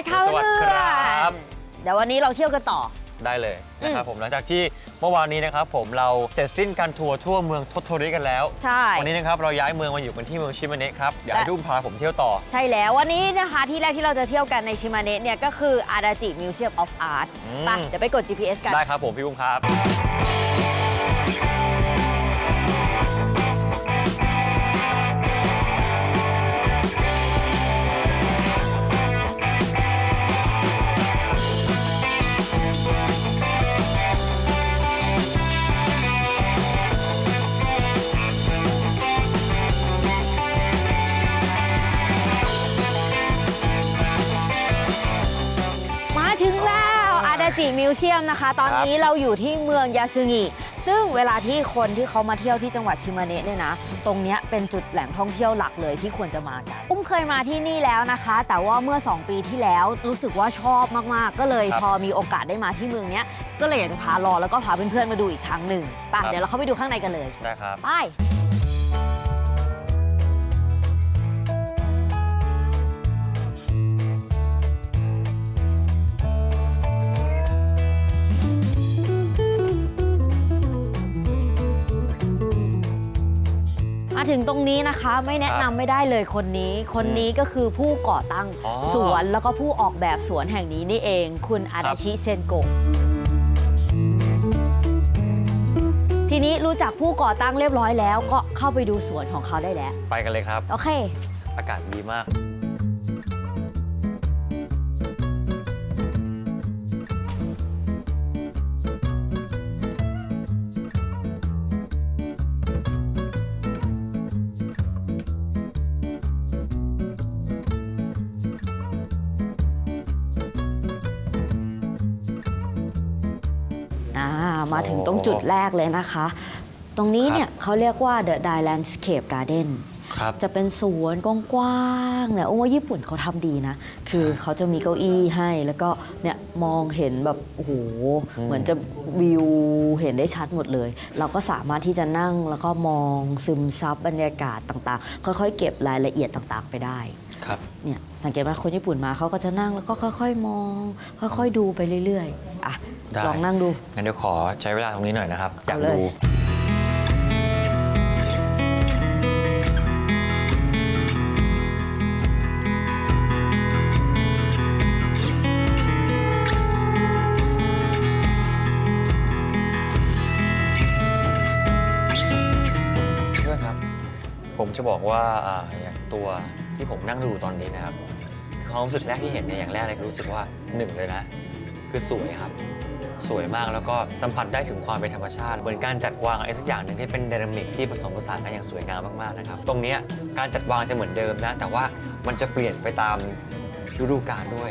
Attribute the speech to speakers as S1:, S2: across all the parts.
S1: สค่ะ
S2: สวัสดีครับ
S1: เดี๋ยววันนี้เราเที่ยวกันต่อ
S2: ได้เลยนะครับผมหลังจากที่เมื่อวานนี้นะครับผมเราเสร็จสิ้นการทัวร์ทั่วเมืองทโทริกันแล้ว
S1: ใช่
S2: วันนี้นะครับเราย้ายเมืองมาอยู่กันที่เมืองชิมาเนะครับ อยากให้
S1: และ
S2: ดุ้มพาผมเที่ยวต่อ
S1: ใช่แล้ววันนี้นะคะที่แรกที่เราจะเที่ยวกันในชิมาเนะเนี่ยก็คืออาราจิมิวเซียมออฟอาร์ต
S2: อืม
S1: ไปเดี๋ยวไปกด GPS กัน
S2: ได้ครับผมพี่อุ้มครับ
S1: วเซียมนะคะ ตอนนี้เราอยู่ที่เมืองยาซึงิซึ่งเวลาที่คนที่เขามาเที่ยวที่จังหวัดชิมาเนะเนี่ยนะ ตรงเนี้ยเป็นจุดแหล่งท่องเที่ยวหลักเลยที่ควรจะมากัน อุ้มเคยมาที่นี่แล้วนะคะ แต่ว่าเมื่อ 2 ปีที่แล้วรู้สึกว่าชอบมาก ๆ ก็เลย
S2: ครับ
S1: พอมีโอกาสได้มาที่เมืองเนี้ยก็เลยอยากจะพารอแล้วก็พาเพื่อนๆมาดูอีกครั้งหนึ่งไป
S2: ครับ
S1: เดี๋ยวเราเข้าไปดูข้างในกันเลย
S2: ได้ครับ
S1: ไป ถึงตรงนี้นะคะ ไม่แนะนำไม่ได้เลยคนนี้ คนนี้ก็คือผู้ก่อตั้ง
S2: อ๋อ
S1: สวนแล้วก็ผู้ออกแบบสวนแห่งนี้นี่เอง คุณอาดาชิเซนโกะทีนี้รู้จักผู้ก่อตั้งเรียบร้อยแล้ว ก็เข้าไปดูสวนของเขาได้แล้ว
S2: ไปกันเลยครับ
S1: โอเค
S2: อากาศดีมาก
S1: มาถึงตรงจุดแรกเลยนะคะ ตรงนี้เนี่ยเขาเรียกว่า The Dai Landscape Garden
S2: ครับ
S1: จะเป็นสวนกว้างๆเนี่ยโอ้ว่าญี่ปุ่นเขาทำดีนะ คือเขาจะมีเก้าอี้ให้แล้วก็เนี่ยมองเห็นแบบโอ้โห
S2: อืม
S1: เหมือนจะวิวเห็นได้ชัดหมดเลย เราก็สามารถที่จะนั่งแล้วก็มองซึมซับบรรยากาศต่างๆ ค่อยๆ เก็บรายละเอียดต่างๆ ไปได้
S2: ครับ
S1: เนี่ยสังเกตว่าคนญี่ปุ่นมาเขาก็จะนั่งแล้วก็ค่อย ๆ มอง ค่อยๆดูไปเรื่อยๆอะ
S2: ได้
S1: ลองนั่งดู
S2: งั้นเดี๋ยวขอใช้เวลาตรงนี้หน่อยนะครับ อยาก
S1: เอาเลย
S2: ดู เพื่อนครับ ผมจะบอกว่าอ่าอย่างตัว ที่ผมนั่งดูตอนนี้นะครับความรู้สึกแรกที่เห็นเนี่ยอย่างแรกเลยคือรู้สึกว่าหนึ่งเลยนะ คือสวยครับ สวยมากแล้วก็สัมผัสได้ถึงความเป็นธรรมชาติ เหมือนการจัดวางอะไรสักอย่างหนึ่งที่เป็นไดนามิกที่ผสมผสานกันอย่างสวยงามมากๆนะครับ ตรงเนี้ยการจัดวางจะเหมือนเดิมนะ แต่ว่ามันจะเปลี่ยนไปตามฤดูกาลด้วย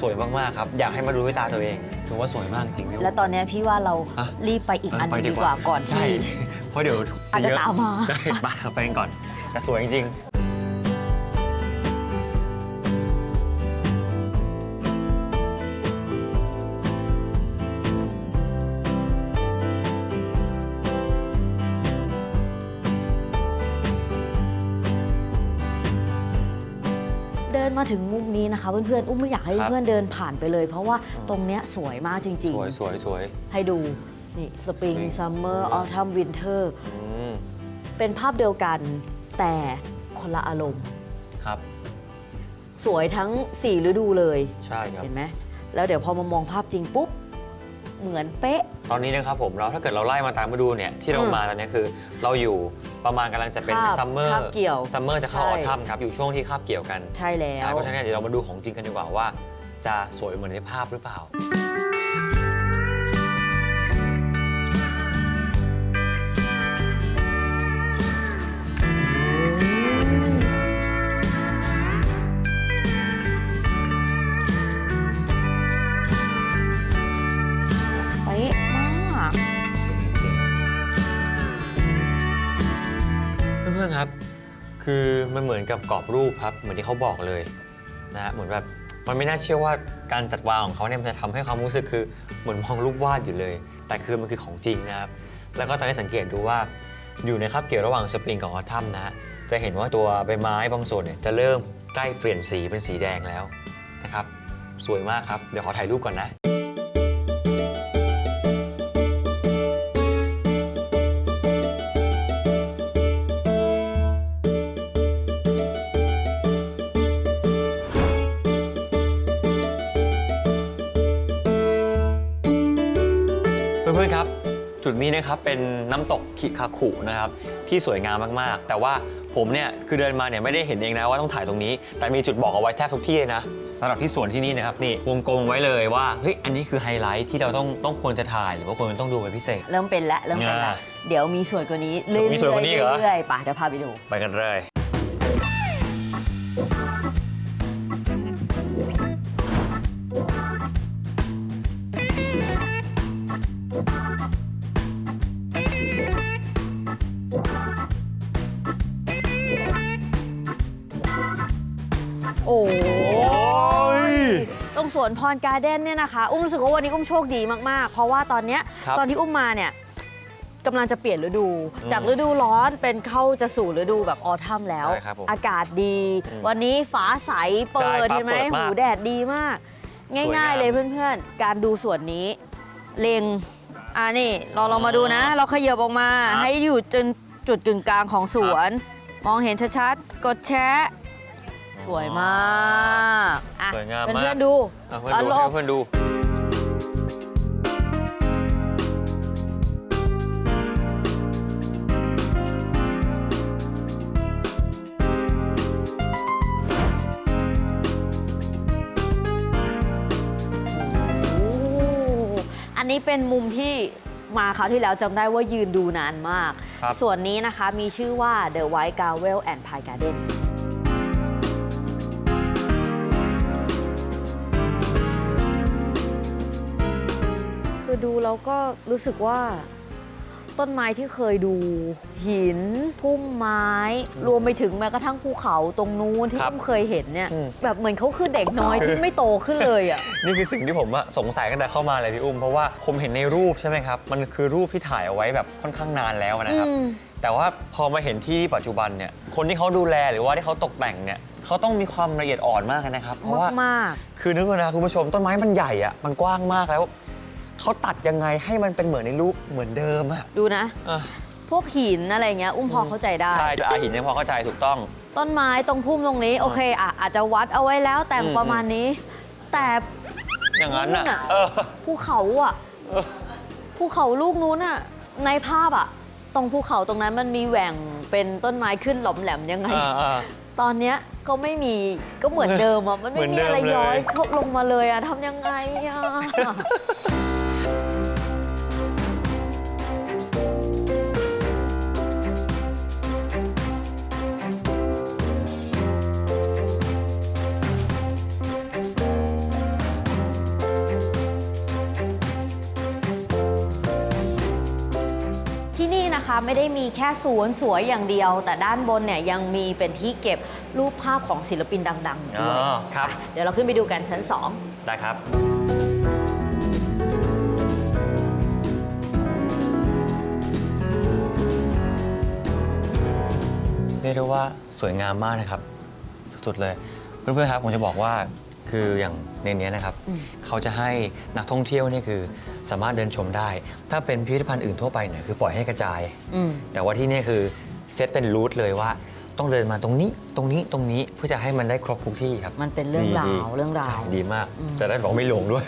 S2: สวยมากๆครับ อยากให้มาดูด้วยตาตัวเองถือว่าสวยมากจริงพี่
S1: แล้วตอนเนี้ยพี่ว่าเรา
S2: อะ
S1: รีบไปอีกอันหนึง
S2: ไป
S1: ดีกว่าก่อน
S2: ใช่
S1: ที่
S2: เพราะเดี๋ยว
S1: อาจจะ
S2: เย
S1: ตามมา
S2: ใช่ไปไปกันก่อนแต่สวยจริง
S1: นมาถึงมุมนี้นะคะ เพื่อนๆ อุ้มไม่อยากให้
S2: ครับ
S1: เพื่อนๆเดินผ่านไปเลย เพราะว่าตรงเนี้ยสวยมากจริง
S2: สวยสวยสวย
S1: ๆ ให้ดูนี่สปริง
S2: Spring
S1: ซัมเมอร์
S2: อืม
S1: ออทัม วินเทอร์
S2: อืม
S1: เป็นภาพเดียวกันแต่คนละอารมณ์
S2: ครับ
S1: สวยทั้ง 4 ฤดูเลย
S2: ใช่ครับ
S1: เห็นไหม แล้วเดี๋ยวพอมามองภาพจริงปุ๊บ เหมือนเป๊ะ
S2: ตอนนี้นะครับผมเราถ้าเกิดเราไล่มาตามฤดูเนี่ยที่เรา
S1: อืม
S2: มาตอนนี้คือ เราอยู่ ประมาณกำลังจะเป็น
S1: คาบ
S2: ซัมเมอร์
S1: คาบเกี่ยว
S2: ซัมเมอร์จะเข้า
S1: ใช่
S2: ออทัมครับอยู่ช่วงที่คาบเกี่ยวกัน
S1: ใช่แล้
S2: ใช่
S1: ว
S2: เพราะฉะนั้นเดี๋ยวเรามาดูของจริงกันดีกว่าว่า จะสวยเหมือนในภาพหรือเปล่า คือมันเหมือนกับกรอบรูปครับ เหมือนที่เขาบอกเลยนะฮะเหมือนแบบมันไม่น่าเชื่อว่าการจัดวางของเขาเนี่ยมันจะทำให้ความรู้สึกคือเหมือนมองรูปวาดอยู่เลย แต่คือมันคือของจริงนะครับ แล้วก็ตอนนี้สังเกตดูว่าอยู่ในคาบเกี่ยวระหว่างสปริงกับออทัมนะฮะจะเห็นว่าตัวใบไม้บางส่วนเนี่ยจะเริ่มใกล้เปลี่ยนสีเป็นสีแดงแล้วนะครับ สวยมากครับ เดี๋ยวขอถ่ายรูปก่อนนะ เพื่อนๆครับ จุดนี้นะครับเป็นน้ำตกคิคาคุนะครับที่สวยงามมากๆ แต่ว่าผมเนี่ยคือเดินมาเนี่ยไม่ได้เห็นเองนะว่าต้องถ่ายตรงนี้ แต่มีจุดบอกเอาไว้แทบทุกที่เลยนะสำหรับที่สวนที่นี่นะครับนี่วงกลมไว้เลยว่าเฮ้ยอันนี้คือไฮไลท์ที่เราต้องต้องควรจะถ่ายหรือว่าควรต้องดูเป็นพิเศษ
S1: เริ่มเป็นแล้วเริ่มเป็นแล้ว
S2: อ่า
S1: เดี๋ยวมีส่วนกว่านี้เรื่อย
S2: มีส่วนกว่านี้เหรอ
S1: ๆเรื่อยๆป่ะเดี๋ยวพาไปดู
S2: ไปกันเลย
S1: วนพรการ์เด้นเนี่ยนะคะ อุ้มรู้สึกว่าวันนี้อุ้มโชคดีมากๆ เพราะว่าตอนเนี้ย
S2: ครับ
S1: ตอนที่อุ้มมาเนี่ยกำลังจะเปลี่ยนฤดู
S2: อืม
S1: จากฤดูร้อนเป็นเข้าจะสู่ฤดูแบบออทัมแล้ว
S2: ใช่ครับผม
S1: อากาศดี
S2: อืม
S1: วันนี้ฟ้าใสเปิ
S2: ใช่
S1: ด
S2: ฟ้า
S1: เห็นไหม
S2: เปิดมาก
S1: หูแดดดีมาก
S2: สวยงาม
S1: ง่ายๆเลยเพื่อนๆ การดูสวนนี้เลงอ่านี่เราลองมาดูนะ เราขยับออกมา
S2: ครับ
S1: ให้อยู่จนจุดกึ่งกลางของสวน มองเห็นชัดๆ กดแชร์ สวยมากอะ
S2: สวยงามมาก
S1: เพื่อนๆดู
S2: อะเพื่อน
S1: ต
S2: ดู
S1: ล
S2: ให้
S1: ก
S2: เพื่อนดู
S1: โอ้อันนี้เป็นมุมที่มาคราวที่แล้วจำได้ว่ายืนดูนานมาก
S2: ครับ
S1: ส่วนนี้นะคะมีชื่อว่า The White Garwell and Pie Garden ดูแล้วก็รู้สึกว่า ต้นไม้ที่เคยดู หินพุ่มไม้ รวมไปถึงแม้กระทั่งภูเขาตรงนู้นที่
S2: ครับ
S1: ผมเคยเห็นเนี่ย
S2: อืม
S1: แบบเหมือนเขาคือเด็กน้อยที่ไม่โตขึ้นเลยอะ
S2: นี่คือสิ่งที่ผมอะสงสัยตั้งแต่เข้ามาเลยพี่อุ้ม เพราะว่าผมเห็นในรูปใช่ไหมครับ มันคือรูปที่ถ่ายเอาไว้แบบค่อนข้างนานแล้วนะครับ
S1: อืม
S2: แต่ว่าพอมาเห็นที่ปัจจุบันเนี่ยคนที่เขาดูแลหรือว่าที่เขาตกแต่งเนี่ยเขาต้องมีความละเอียดอ่อนมากนะครับ เพราะว่า
S1: มาก
S2: คือนึกดูนะคุณผู้ชมต้นไม้มันใหญ่อะมันกว้างมากแล้ว เขาตัดยังไงให้มันเป็นเหมือนในรูปเหมือนเดิมอะ
S1: ๆดูนะ
S2: อะ
S1: พวกหินอะไรเงี้ยอุ้มพอเข้าใจได้
S2: ใช่จะอาหินยังพอเข้าใจถูกต้อง
S1: ต้นไม้ตรงพุ่มตรงนี้ โอเคอะอาจจะวัดเอาไว้แล้วแต่ง
S2: อืม
S1: ประมาณนี้ แต่
S2: อย่างนั้น
S1: นู่น
S2: อะ
S1: อะ
S2: เออ
S1: ภูเขาอะ
S2: เออ
S1: ภูเขาลูกนู้นอะในภาพอะ ตรงภูเขาตรงนั้นมันมีแหว่งเป็นต้นไม้ขึ้นหล่อมแหลมยังไง
S2: อ่าอ่า
S1: ตอนเนี้ยก็ไม่มีก็เหมือนเดิมอะมันไม่
S2: เหมือน
S1: มี
S2: เดิม
S1: อะไรย้อย
S2: เลย
S1: เข้าลงมาเลยอะทำยังไงอะ นี่นะคะ ไม่ได้มีแค่สวนสวยอย่างเดียว แต่ด้านบนเนี่ยยังมีเป็นที่เก็บรูปภาพของศิลปินดังๆ
S2: อ๋
S1: ด้วย
S2: อครับ
S1: เดี๋ยวเราขึ้นไปดูกันชั้น
S2: ได้ครับ เรียกได้ว่าสวยงามมากนะครับ สุดๆเลย เพื่อนๆครับผมจะบอกว่า คืออย่างในเนี้ยนะครับ
S1: อืม
S2: เขาจะให้นักท่องเที่ยวเนี่ยคือสามารถเดินชมได้ ถ้าเป็นพิพิธภัณฑ์อื่นทั่วไปเนี่ยคือปล่อยให้กระจาย
S1: อืม
S2: แต่ว่าที่เนี่ยคือเซตเป็นรูทเลยว่าต้องเดินมาตรงนี้ตรงนี้ตรงนี้เพื่อจะให้มันได้ครบทุกที่ครับ
S1: มันเป็นเรื่อง
S2: ดี
S1: รา
S2: ดี
S1: วเรื่องรา
S2: ใช่
S1: ว
S2: ดีมาก
S1: อืม
S2: จะได้บอกไม่หลงด้วย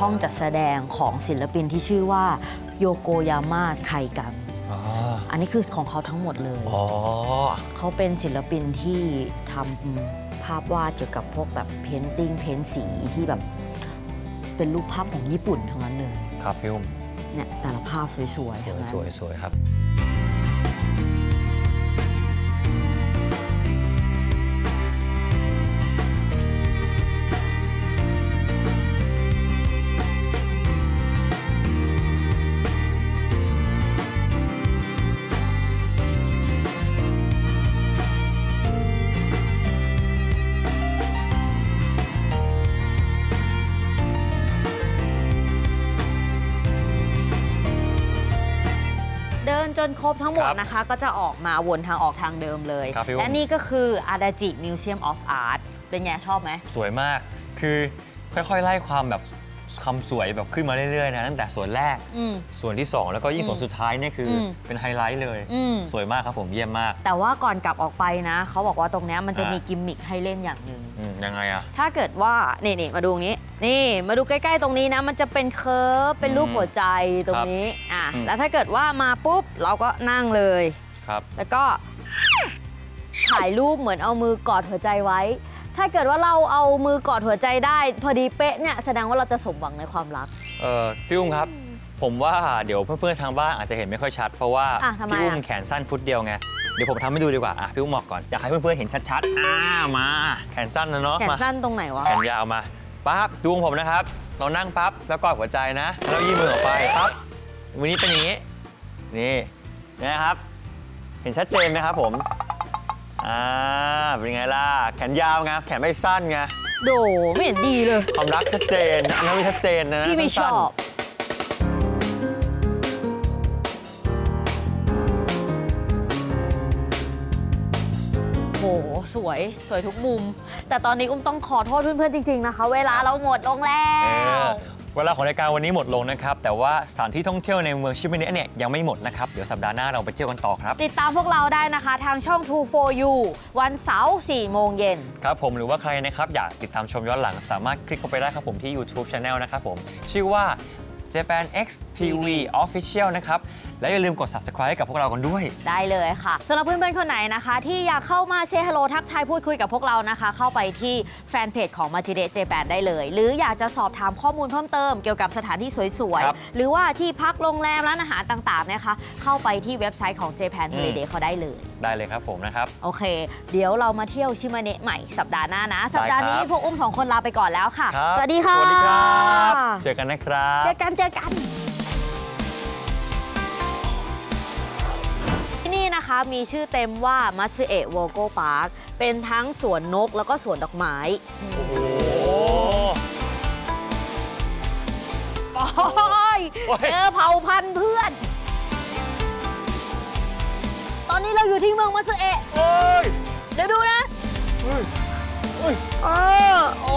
S1: ห้องจัดแสดงของศิลปินที่ชื่อว่าโยโกยาม่าไคกัง
S2: อ๋อ
S1: อันนี้คือของเขาทั้งหมดเลย
S2: อ๋อ
S1: เขาเป็นศิลปินที่ทำภาพวาดเกี่ยวกับพวกแบบเพนติ้งเพ้นสีที่แบบ เป็นรูปภาพของญี่ปุ่นทั้งนั้นเลย
S2: ครับพี่อุ้ม
S1: เนี่ยแต่ละภาพสวยๆ
S2: สวย
S1: ทั้งนั้น
S2: สวยสวยครับ
S1: นครบทั้งหมด
S2: ครับ
S1: นะคะ ก็จะออกมาวนทางออกทางเดิมเลย
S2: ครับพี่อุ้ม
S1: และนี่ก็คืออาดาจิมิวเซียมออฟอาร์ตเป็นไงชอบไหม
S2: สวยมาก คือค่อยๆ ไล่ความแบบคำสวยแบบขึ้นมาเรื่อยๆนะตั้งแต่ส่วนแรก
S1: อืม
S2: ส่วนที่ 2 แล้วก็ยิ่งส่วนสุดท้ายเนี่ยคืออ
S1: ม
S2: เป็นไฮไลท์เลย
S1: อืม
S2: สวยมากครับผมเยี่ยมมาก
S1: แต่ว่าก่อนกลับออกไปนะ เขาบอกว่าตรงเนี้ยมันจะ
S2: อ่ามี
S1: มีกิมมิคให้เล่นอย่างหนึ่ง
S2: อืม ยังไงอะ
S1: ถ้าเกิดว่านี่นี่มาดูตรงนี้ นี่มาดูใกล้ ๆ ตรงนี้นะ มันจะเป็นเคิร์ฟเป็นรูป
S2: อืม
S1: หัวใจตรงนี้อะ
S2: อืม
S1: แล้วถ้าเกิดว่ามาปุ๊บเราก็นั่งเลย
S2: ครับ
S1: แล้วก็ถ่ายรูปเหมือนเอามือกอดหัวใจไว้ ถ้าเกิดว่าเราเอามือกอดหัวใจได้ พอดีเป๊ะเนี่ยแสดงว่าเราจะสมหวังในความรัก
S2: เออพี่อุ้มครับ ผมว่าเดี๋ยวเพื่อนๆทางบ้านอาจจะเห็นไม่ค่อยชัด เพราะว่า
S1: อะทำไม
S2: พี่อุ้ม
S1: อะ
S2: แขนสั้นฟุตเดียวไง เดี๋ยวผมทำให้ดูดีกว่าอะพี่อุ้มบอกก่อนอยากให้เพื่อนๆเห็นชัดๆอ่ามาแขนสั้นนะเนาะ
S1: แขน
S2: มา
S1: สั้นตรงไหนวะ
S2: แขนยาวมาปั๊บดูของผมนะครับ เรานั่งปั๊บแล้วกอดหัวใจนะแล้วยื่นมือออกไปปั๊บวันนี้เป็นอย่างนี้นี่นะครับ เห็นชัดเจนไหมครับผมอ่าเป็นไงล่ะแขนยาวไงแขนไม่สั้นไง
S1: โดไม่เห็นดีเลย
S2: ความรักชัดเจนอันนั้นไม่ชัดเจนนะ
S1: พี่ไม่ช
S2: สั้น
S1: อ
S2: ๆ
S1: บ สวยสวยทุกมุม แต่ตอนนี้อุ้มต้องขอโทษเพื่อนๆจริงๆนะคะ เวลาเราหมดลงแล้
S2: เอ
S1: ว
S2: อเวลาของรายการวันนี้หมดลงนะครับ แต่ว่าสถานที่ท่องเที่ยวในเมืองชิมิเนะเนี่ยยังไม่หมดนะครับ เดี๋ยวสัปดาห์หน้าเราไปเที่ยวกันต่อครับ
S1: ติดตามพวกเราได้นะคะ ทางช่อง True for You วันเสาร์4โมงเย็น
S2: ครับผมหรือว่าใครนะครับอยากติดตามชมย้อนหลัง สามารถคลิกเข้าไปได้ครับผมที่ YouTube Channel นะครับผม ชื่อว่า Japan X TV Official นะครับ และอย่าลืมกด Subscribe ให้กับพวกเรากันด้วย
S1: ได้เลยค่ะสำหรับเพื่อนๆคนไหนนะคะ ที่อยากเข้ามาเซฮัลโหลทักทายพูดคุยกับพวกเรานะคะ เข้าไปที่แฟนเพจของ m a j i d e j 8ได้เลย หรืออยากจะสอบถามข้อมูลเพิ่มเติมเกี่ยวกับสถานที่สวย
S2: ครับ
S1: ๆ หรือว่าที่พักโรงแรมร้านอาหารต่างๆนะคะ เข้าไปที่เว็บไซต์ของ Japan Holiday เขาได้เลย
S2: ได้เลยครับผมนะครับ
S1: โอเค เดี๋ยวเรามาเที่ยวชิมาเนะใหม่สัปดาห์หน้านะ สัปดาห์นี้
S2: ได้ครับ
S1: พวกอุ้มสองคนลาไปก่อนแล้วค่ะ
S2: ครับ
S1: สวัสดีค่ะ
S2: สวัสดีครับ เจอกันนะครับ
S1: เจอกันเจอกัน นี่นะคะมีชื่อเต็มว่ามัตสึเอะวอโกพาร์คเป็นทั้งสวนนกแล้วก็สวนดอกไม้
S2: โอ้โห
S1: โอ้ย
S2: โอ้ย
S1: เจอเผ่าพันธุ์เพื่อน ตอนนี้เราอยู่ที่เมืองมัตสึเอะ
S2: โอ้ย
S1: เดี๋ยวดูนะ
S2: เฮ้ยเฮ้ย
S1: เออ
S2: โอ้